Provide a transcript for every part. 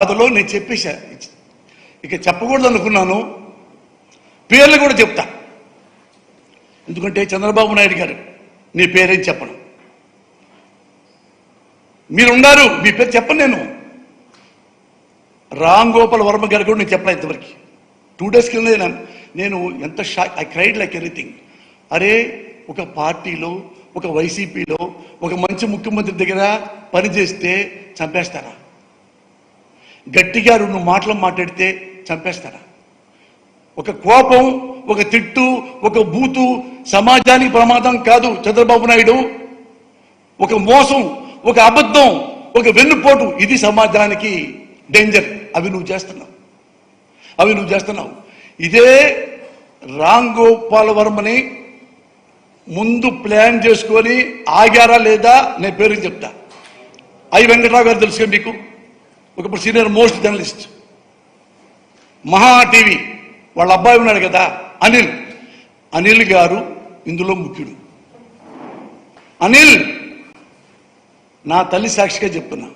అదిలో నేను చెప్పేశా. ఇక చెప్పకూడదు అనుకున్నాను పేర్లు కూడా చెప్తా. ఎందుకంటే చంద్రబాబు నాయుడు గారు నీ పేరేం చెప్పను. మీరున్నారు మీ పేరు చెప్పను నేను. రామ్ గోపాల్ వర్మ గారు కూడా నేను చెప్పలే ఇంతవరకు. టూ డేస్ కింద నేను నేను ఎంత shock I cried like anything అరే ఒక పార్టీలో ఒక వైసీపీలో ఒక మంచి ముఖ్యమంత్రి దగ్గర పనిచేస్తే చంపేస్తారా? గట్టిగా రెండు మాటలు మాట్లాడితే చంపేస్తారా? ఒక కోపం ఒక తిట్టు ఒక బూతు సమాజానికి ప్రమాదం కాదు చంద్రబాబు నాయుడు. ఒక మోసం ఒక అబద్ధం ఒక వెన్నుపోటు ఇది సమాజానికి డేంజర్ అవి నువ్వు చేస్తున్నావు. అవి నువ్వు చేస్తున్నావు. ఇదే రామ్ గోపాల్ వర్మని ముందు ప్లాన్ చేసుకొని ఆగారా లేదా? నేను పేరు చెప్తా. ఐ వెంకట్రావు గారు తెలుసు మీకు? ఒకప్పుడు senior most journalist. Maha TV. వాళ్ళ అబ్బాయి ఉన్నాడు కదా అనిల్. అనిల్ గారు ఇందులో ముఖ్యుడు. అనిల్ నా తల్లి సాక్షిగా చెప్తున్నా.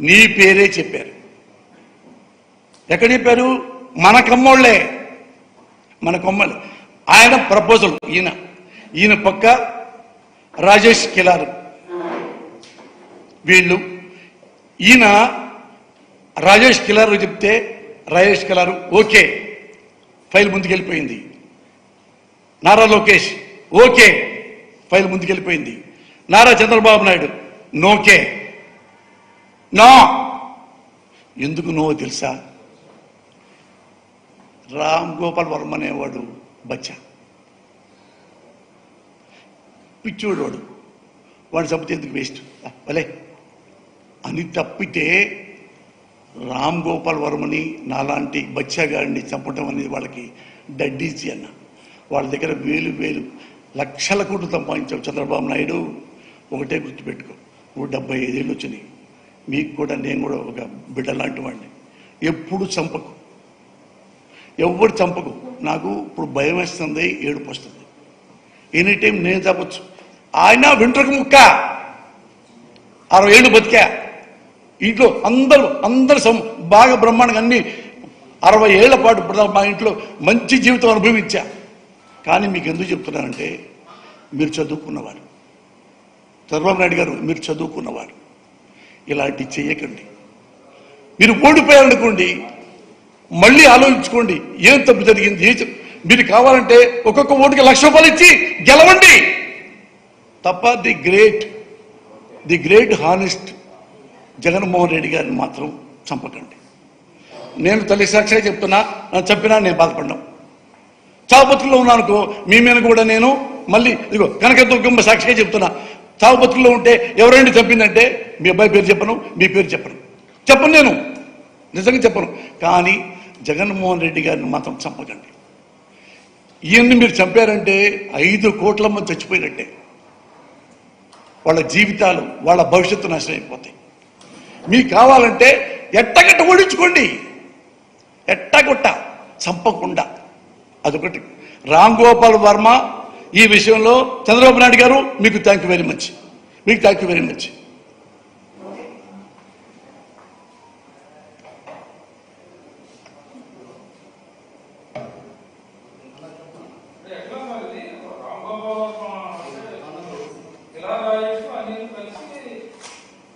నీ పేరే చెప్పారు. ఎక్కడ చెప్పారు? మన కమ్మోళ్ళే. మన కొమ్మలే ఆయన ప్రపోజల్ ఈయన. ఈయన పక్క రాజేష్ కిలారు. వీళ్ళు. ఈయన రాజేష్ కిలారు చెప్తే రాజేష్ కిలారు ఓకే ఫైల్ ముందుకెళ్ళిపోయింది. నారా లోకేష్ ఓకే ఫైల్ ముందుకెళ్ళిపోయింది. నారా చంద్రబాబు నాయుడు నోకే. నో. ఎందుకు నో తెలుసా? రామ్ గోపాల్ వర్మ అనేవాడు బచ్చా. పిచ్చోడు వాడు వాడు చంపితే ఎందుకు వేస్ట్? భలే. అని తప్పితే రామ్ గోపాల్ వర్మని నాలాంటి బచ్చాగాడిని చంపడం అనేది వాళ్ళకి డడ్డీజీ అన్న. వాళ్ళ దగ్గర వేలు వేలు లక్షల కోట్లు సంపాదించావు చంద్రబాబు నాయుడు. ఒకటే గుర్తుపెట్టుకో నువ్వు డెబ్బై ఐదేళ్ళు వచ్చినాయి. మీకు కూడా నేను కూడా ఒక బిడ్డ లాంటి వాడిని. ఎప్పుడు చంపకు. ఎవరు చంపకు. నాకు ఇప్పుడు భయం వేస్తుంది ఏడుపు వస్తుంది. ఎనీ టైం నేను చంపచ్చు. ఆయన వెంట్రుక ముక్క. అరవై ఏళ్ళు బతికా. ఇంట్లో అందరూ అందరు సం బాగా బ్రహ్మాండంగా అన్ని అరవై ఏళ్ళ పాటు ఇప్పుడు మా ఇంట్లో మంచి జీవితం అనుభవించా. కానీ మీకు ఎందుకు చెప్తున్నానంటే మీరు చదువుకున్నవారు. చంద్రబాబు నాయుడు గారు మీరు చదువుకున్నవారు. ఇలాంటి చేయకండి. మీరు ఓడిపోయారనుకోండి మళ్ళీ ఆలోచించుకోండి ఏం తప్పు జరిగింది ఏ మీరు కావాలంటే ఒక్కొక్క ఓటుకి లక్ష రూపాయలు ఇచ్చి గెలవండి. తప్ప the great the great honest Jaganmohan Reddy గారిని మాత్రం చంపకండి. నేను తల్లి సాక్షిగా చెప్తున్నా నన్ను చంపినా నేను బాధపడ్డాం చావుబతుల్లో ఉన్నానుకో మీ మీద కూడా నేను మళ్ళీ ఇదిగో కనక దుర్గమ్మ సాక్షిగా చెప్తున్నా. చావుబతుల్లో ఉంటే ఎవరైనా చంపిందంటే మీ అబ్బాయి పేరు చెప్పను మీ పేరు చెప్పను. చెప్పను నేను. నిజంగా చెప్పను. కానీ జగన్మోహన్ రెడ్డి గారిని మాత్రం చంపకండి. ఈయన్ని మీరు చంపారంటే ఐదు కోట్ల మంది చచ్చిపోయినట్టే. వాళ్ళ జీవితాలు వాళ్ళ భవిష్యత్తు నాశనం అయిపోతాయి. మీకు కావాలంటే ఎట్టగట్ట ఓడించుకోండి. ఎట్టగొట్ట చంపకుండా. అదొకటి. రామ్ గోపాల్ వర్మ ఈ విషయంలో చంద్రబాబు నాయుడు గారు మీకు థ్యాంక్ యూ వెరీ మచ్ మీకు థ్యాంక్ యూ వెరీ మచ్ ఎట్లా మరి రాంబాబు ఇలా రాజేష్ అన్ని కలిసి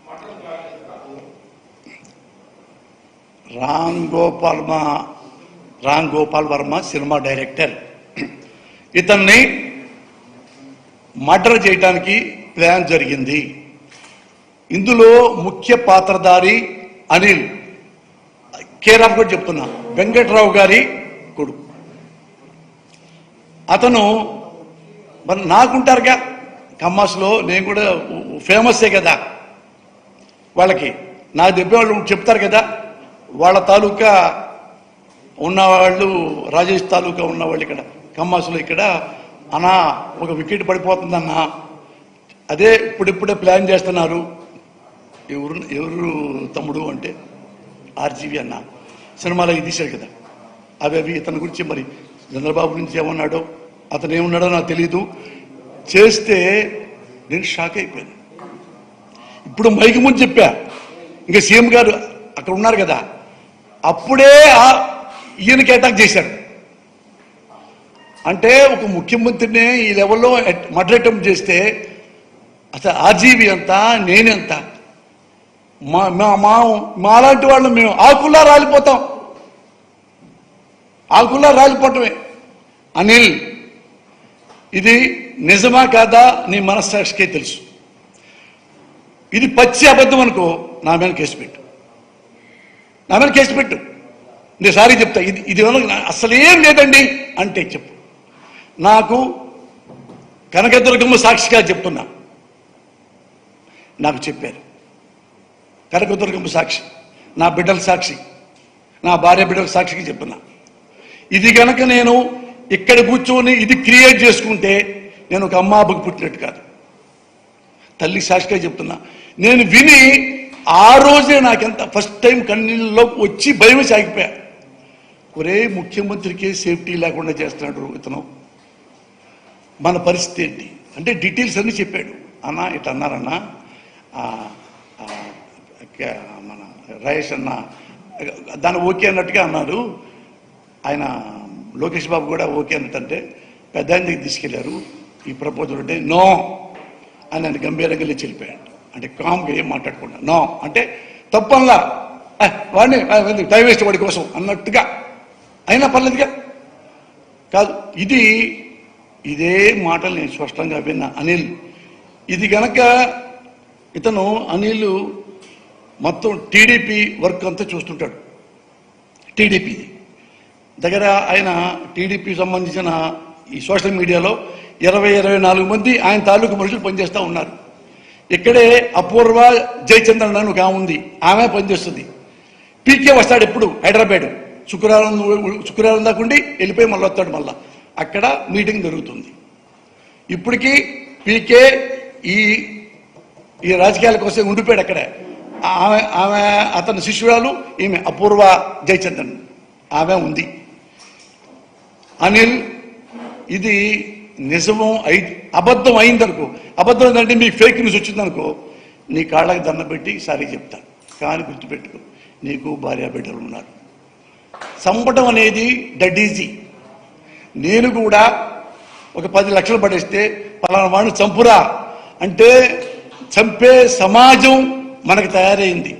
మటన్ ప్లాన్ చేస్తారు రామ్ గోపాల్ మా రామ్ గోపాల్ వర్మ సినిమా డైరెక్టర్. ఇతన్ని మర్డర్ చేయడానికి ప్లాన్ జరిగింది. ఇందులో ముఖ్య పాత్రధారి అనిల్ కేర్ కూడా చెప్తున్నా వెంకట్రావు గారి కొడుకు. అతను మరి నాకుంటారుగా కమ్మాస్లో నేను కూడా ఫేమస్సే కదా వాళ్ళకి. నాకు చెప్పేవాళ్ళు చెప్తారు కదా వాళ్ళ తాలూకా ఉన్నవాళ్ళు రాజేష్ తాలూకా ఉన్నవాళ్ళు ఇక్కడ కమ్మాసులో ఇక్కడ అన్నా ఒక వికెట్ పడిపోతుందన్నా అదే ఇప్పుడిప్పుడే ప్లాన్ చేస్తున్నారు. ఎవరు ఎవరు తమ్ముడు అంటే ఆర్జీవి అన్న సినిమాలో ఇది తీశాడు కదా. అవి అవి ఇతని గురించి మరి చంద్రబాబు గురించి ఏమన్నాడో అతను ఏమన్నాడో నాకు తెలియదు చేస్తే నేను షాక్ అయిపోయాను. ఇప్పుడు మైకి ముందు చెప్పా. ఇంకా సీఎం గారు అక్కడ ఉన్నారు కదా. అప్పుడే ఈయనకి అటాక్ చేశారు. అంటే ఒక ముఖ్యమంత్రిని ఈ లెవెల్లో మర్డర్ అటెంప్ట్ చేస్తే అసలు ఆర్జీబీ ఎంత నేనెంత మా మా మా మాలాంటి వాళ్ళు మేము ఆకుల్లా రాలిపోతాం. ఆకుల్లా రాలిపోవటమే. అనిల్ ఇది నిజమా కాదా నీ మనస్సాక్షికే తెలుసు. ఇది పచ్చి అబద్ధం అనుకో నా మీద కేసు పెట్టు. నా మీద కేసు పెట్టు. నేను సారీ చెప్తా. ఇది ఇది అసలేం లేదండి అంటే చెప్పు. నాకు కనకదుర్గమ్మ సాక్షిగా చెప్తున్నా. నాకు చెప్పారు. కనకదుర్గమ్మ సాక్షి నా బిడ్డల సాక్షి నా భార్య బిడ్డల సాక్షికి చెప్తున్నా. ఇది కనుక నేను ఇక్కడ కూర్చొని ఇది క్రియేట్ చేసుకుంటే నేను ఒక అమ్మాబకు పుట్టినట్టు కాదు. తల్లి సాక్షిగా చెప్తున్నా. నేను విని ఆ రోజే నాకెంత ఫస్ట్ టైం కన్నీళ్ళలో వచ్చి భయం సాగిపోయా. ఒరే ముఖ్యమంత్రికి సేఫ్టీ లేకుండా చేస్తున్నాడు ఇతను మన పరిస్థితి ఏంటి? అంటే డీటెయిల్స్ అన్నీ చెప్పాడు. అన్న ఇట్లా అన్నారన్న మన రయేష్ అన్న దాన్ని ఓకే అన్నట్టుగా అన్నారు ఆయన లోకేష్ బాబు కూడా ఓకే అన్నట్టంటే పెద్ద ఆయన తీసుకెళ్ళారు. ఈ ప్రపోజల్ అంటే నో అని ఆయన గంభీరంగా లేచి వెళ్ళిపోయాడు. అంటే కామ్గా ఏం మాట్లాడకుండా. నో అంటే తప్పనలా వాడిని టైం వేస్ట్ వాడి కోసం అన్నట్టుగా. అయినా పర్లేదుగా. కాదు ఇది ఇదే మాటలు నేను స్పష్టంగా విన్నా అనిల్. ఇది గనక ఇతను అనిల్ మొత్తం టీడీపీ వర్క్ అంతా చూస్తుంటాడు. టీడీపీది దగ్గర ఆయన టీడీపీ సంబంధించిన ఈ సోషల్ మీడియాలో ఇరవై ఇరవై నాలుగు మంది ఆయన తాలూకు మనుషులు పనిచేస్తూ ఉన్నారు. ఇక్కడే అపూర్వ జయచంద్రన్ అని ఒక ఆమె ఉంది. ఆమె పనిచేస్తుంది. పీకే వస్తాడు ఎప్పుడు? హైదరాబాద్. శుక్రవారం శుక్రవారం దాకా ఉండి వెళ్ళిపోయి మళ్ళీ వస్తాడు మళ్ళా. అక్కడ మీటింగ్ జరుగుతుంది. ఇప్పటికీ పీకే ఈ ఈ రాజకీయాల కోసం ఉండిపోయాడు అక్కడే. ఆమె ఆమె అతని శిష్యురాలు ఈమె అపూర్వ జయచంద్రన్. ఆమె ఉంది. అనిల్ ఇది నిజమం అయి అబద్ధం అయిందనుకో అబద్ధం ఏంటంటే మీకు ఫేక్ న్యూస్ వచ్చిందనుకో నీ కాళ్ళకి దండ పెట్టి సారీ చెప్తాను కానీ గుర్తుపెట్టుకో నీకు భార్య బిడ్డలు ఉన్నారు. చంపటం అనేది దట్ ఈజీ నేను కూడా ఒక పది లక్షలు పడేస్తే పలానా వాడిని చంపురా అంటే చంపే సమాజం మనకు తయారైంది.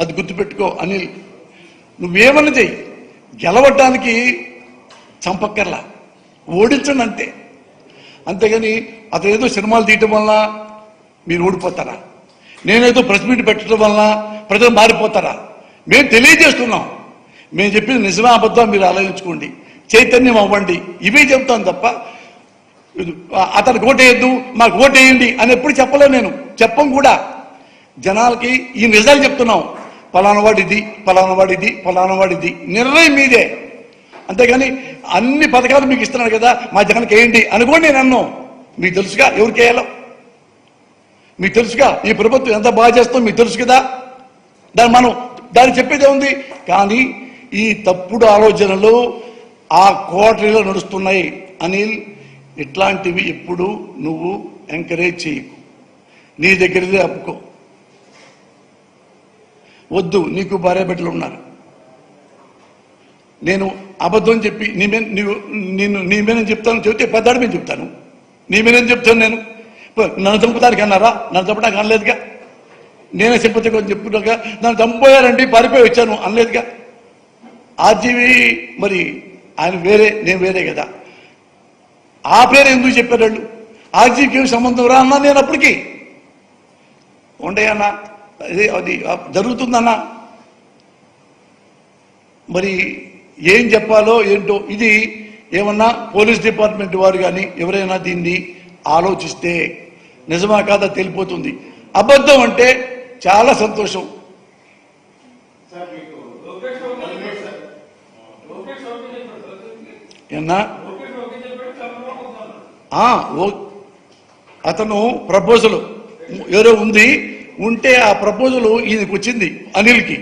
అది గుర్తుపెట్టుకో అనిల్ నువ్వేమన్నా చెయ్యి. గెలవటానికి చంపక్కర్లా. ఓడించండి అంతే అంతేగాని అతను ఏదో సినిమాలు తీయటం వల్ల మీరు ఓడిపోతారా నేనేదో ప్రెస్ మీట్ పెట్టడం వల్ల ప్రజలు మారిపోతారా? మేము తెలియజేస్తున్నాం. మేము చెప్పింది నిజమే అబద్ధం మీరు ఆలోచించుకోండి. చైతన్యం అవ్వండి. ఇవే చెప్తాను తప్ప ఇది, అతనికి ఓటేయద్దు మాకు ఓటేయండి అని ఎప్పుడు చెప్పలేదు నేను. చెప్పం కూడా. జనాలకి ఈ నిజాలు చెప్తున్నాం. పలానవాడిది పలానవాడిది పలానవాడిది నిర్ణయం మీదే. అంతేగాని అన్ని పథకాలు మీకు ఇస్తున్నాడు కదా మా జగన్కి వేయండి అనుకోండి నేను అన్నాను మీకు తెలుసుగా ఎవరికి వేయాలో. మీకు తెలుసుగా ఈ ప్రభుత్వం ఎంత బాగా చేస్తాం మీకు తెలుసు కదా. దాన్ని మనం దాన్ని చెప్పేదే ఉంది కానీ ఈ తప్పుడు ఆలోచనలు ఆ కోటరీలో నడుస్తున్నాయి. అనిల్ ఇట్లాంటివి ఎప్పుడు నువ్వు ఎంకరేజ్ చేయకు. నీ దగ్గరదే అప్పుకో. వద్దు నీకు భార్య బిడ్డలు ఉన్నారు. నేను అబద్ధం చెప్పి నీ మీద నువ్వు నేను నీ మీద చెప్తాను చెబితే పెద్దాడి మీద చెప్తాను. నీ మీద చెప్తాను నేను? నన్ను చంపుతానికి అన్నారా? నన్ను చంపడానికి అనలేదుగా? నేనే చెప్పతే కొంచెం చెప్పుకున్నాక నన్ను చంపోయారండి పారిపోయి వచ్చాను అనలేదుగా? ఆర్జీవి మరి ఆయన వేరే నేను వేరే కదా? ఆ పేరు ఎందుకు చెప్పారు వాళ్ళు? ఆర్జీకి ఏమి సంబంధం రా అన్నా నేను అప్పటికి? ఉండయన్నా అది అది జరుగుతుందన్నా? మరి ఏం చెప్పాలో ఏంటో ఇది ఏమన్నా పోలీస్ డిపార్ట్మెంట్ వారు కానీ ఎవరైనా దీన్ని ఆలోచిస్తే నిజమా కాదా తెలిపోతుంది. అబద్ధం అంటే చాలా సంతోషం. ఓ అతను ప్రపోజల్. ఏదో ఉంది ఉంటే ఆ ప్రపోజల్ ఈయనకి వచ్చింది అనిల్కి.